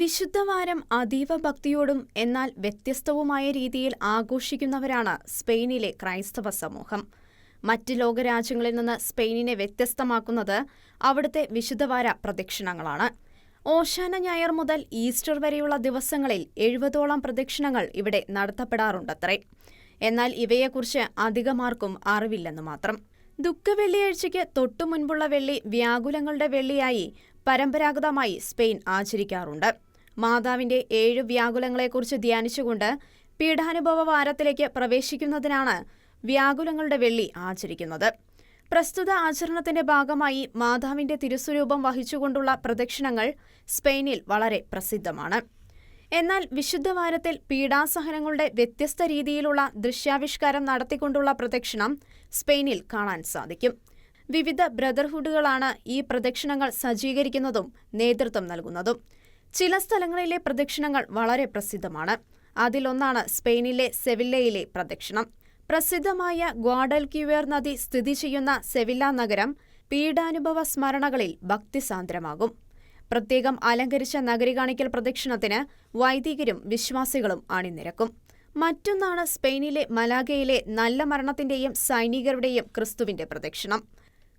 വിശുദ്ധവാരം അതീവ ഭക്തിയോടും എന്നാൽ വ്യത്യസ്തവുമായ രീതിയിൽ ആഘോഷിക്കുന്നവരാണ് സ്പെയിനിലെ ക്രൈസ്തവ സമൂഹം. മറ്റ് ലോകരാജ്യങ്ങളിൽ നിന്ന് സ്പെയിനിനെ വ്യത്യസ്തമാക്കുന്നത് അവിടുത്തെ വിശുദ്ധവാര പ്രദക്ഷിണങ്ങളാണ്. ഓശാന ഞായർ മുതൽ ഈസ്റ്റർ വരെയുള്ള ദിവസങ്ങളിൽ എഴുപതോളം പ്രദക്ഷിണങ്ങൾ ഇവിടെ നടത്തപ്പെടാറുണ്ടത്രേ. എന്നാൽ ഇവയെക്കുറിച്ച് അധികമാർക്കും അറിവില്ലെന്ന് മാത്രം. ദുഃഖവെള്ളിയാഴ്ചയ്ക്ക് തൊട്ടുമുൻപുള്ള വെള്ളി വ്യാകുലങ്ങളുടെ വെള്ളിയായി പരമ്പരാഗതമായി സ്പെയിൻ ആചരിക്കാറുണ്ട്. മാതാവിന്റെ ഏഴ് വ്യാകുലങ്ങളെക്കുറിച്ച് ധ്യാനിച്ചുകൊണ്ട് പീഠാനുഭവ വാരത്തിലേക്ക് പ്രവേശിക്കുന്നതിനാണ് വ്യാകുലങ്ങളുടെ വെള്ളി ആചരിക്കുന്നത്. പ്രസ്തുത ആചരണത്തിന്റെ ഭാഗമായി മാതാവിന്റെ തിരുസ്വരൂപം വഹിച്ചുകൊണ്ടുള്ള പ്രദക്ഷിണങ്ങൾ സ്പെയിനിൽ വളരെ പ്രസിദ്ധമാണ്. എന്നാൽ വിശുദ്ധവാരത്തിൽ പീഡാസഹനങ്ങളുടെ വ്യത്യസ്ത രീതിയിലുള്ള ദൃശ്യാവിഷ്കാരം നടത്തിക്കൊണ്ടുള്ള പ്രദക്ഷിണം സ്പെയിനിൽ കാണാൻ സാധിക്കും. വിവിധ ബ്രദർഹുഡുകളാണ് ഈ പ്രദക്ഷിണങ്ങൾ സജ്ജീകരിക്കുന്നതും നേതൃത്വം നൽകുന്നതും. ചില സ്ഥലങ്ങളിലെ പ്രദക്ഷിണങ്ങൾ വളരെ പ്രസിദ്ധമാണ്. അതിലൊന്നാണ് സ്പെയിനിലെ സെവില്ലയിലെ പ്രദക്ഷിണം. പ്രസിദ്ധമായ ഗ്വാഡൽക്യുവേർ നദി സ്ഥിതി ചെയ്യുന്ന സെവില്ല നഗരം പീഡാനുഭവ സ്മരണകളിൽ ഭക്തിസാന്ദ്രമാകും. പ്രത്യേകം അലങ്കരിച്ച നഗരി കാണിക്കൽ പ്രദക്ഷിണത്തിന് വൈദികരും വിശ്വാസികളും അണിനിരക്കും മറ്റൊന്നാണ് സ്പെയിനിലെ മലാഗയിലെ നല്ല മരണത്തിന്റെയും സൈനികരുടെയും ക്രിസ്തുവിന്റെ പ്രദക്ഷിണം.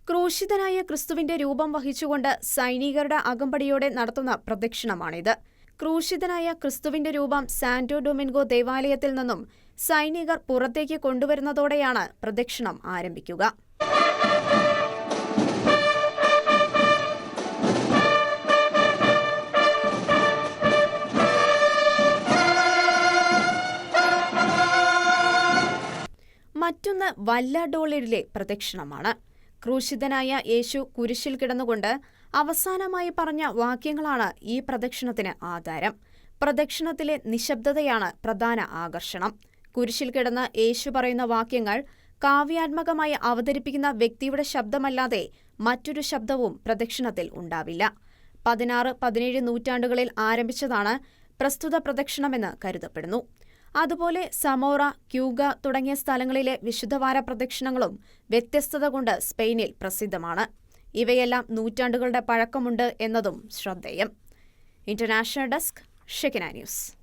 ക്രൂശിതനായ ക്രിസ്തുവിന്റെ രൂപം വഹിച്ചുകൊണ്ട് സൈനികരുടെ അകമ്പടിയോടെ നടത്തുന്ന പ്രദക്ഷിണമാണിത്. ക്രൂശിതനായ ക്രിസ്തുവിന്റെ രൂപം സാന്റോ ഡൊമിൻഗോ ദേവാലയത്തിൽ നിന്നും സൈനികർ പുറത്തേക്ക് കൊണ്ടുവരുന്നതോടെയാണ് പ്രദക്ഷിണം ആരംഭിക്കുക. മറ്റൊന്ന് വല്ലഡോളിലെ പ്രദക്ഷിണമാണ്. ക്രൂശിതനായ യേശു കുരിശിൽ കിടന്നുകൊണ്ട് അവസാനമായി പറഞ്ഞ വാക്യങ്ങളാണ് ഈ പ്രദക്ഷിണത്തിന് ആധാരം. പ്രദക്ഷിണത്തിലെ നിശബ്ദതയാണ് പ്രധാന ആകർഷണം. കുരിശിൽ കിടന്ന യേശു പറയുന്ന വാക്യങ്ങൾ കാവ്യാത്മകമായി അവതരിപ്പിക്കുന്ന വ്യക്തിയുടെ ശബ്ദമല്ലാതെ മറ്റൊരു ശബ്ദവും പ്രദക്ഷിണത്തിൽ ഉണ്ടാവില്ല. പതിനാറ് പതിനേഴ് നൂറ്റാണ്ടുകളിൽ ആരംഭിച്ചതാണ് പ്രസ്തുത പ്രദക്ഷിണമെന്ന് കരുതപ്പെടുന്നു. അതുപോലെ സമോറ ക്യൂഗ തുടങ്ങിയ സ്ഥലങ്ങളിലെ വിശുദ്ധവാര പ്രദക്ഷിണങ്ങളും വ്യത്യസ്തത കൊണ്ട് സ്പെയിനിൽ പ്രസിദ്ധമാണ്. ഇവയെല്ലാം നൂറ്റാണ്ടുകളുടെ പഴക്കമുണ്ട് എന്നതും ശ്രദ്ധേയം. International desk Shekinah news.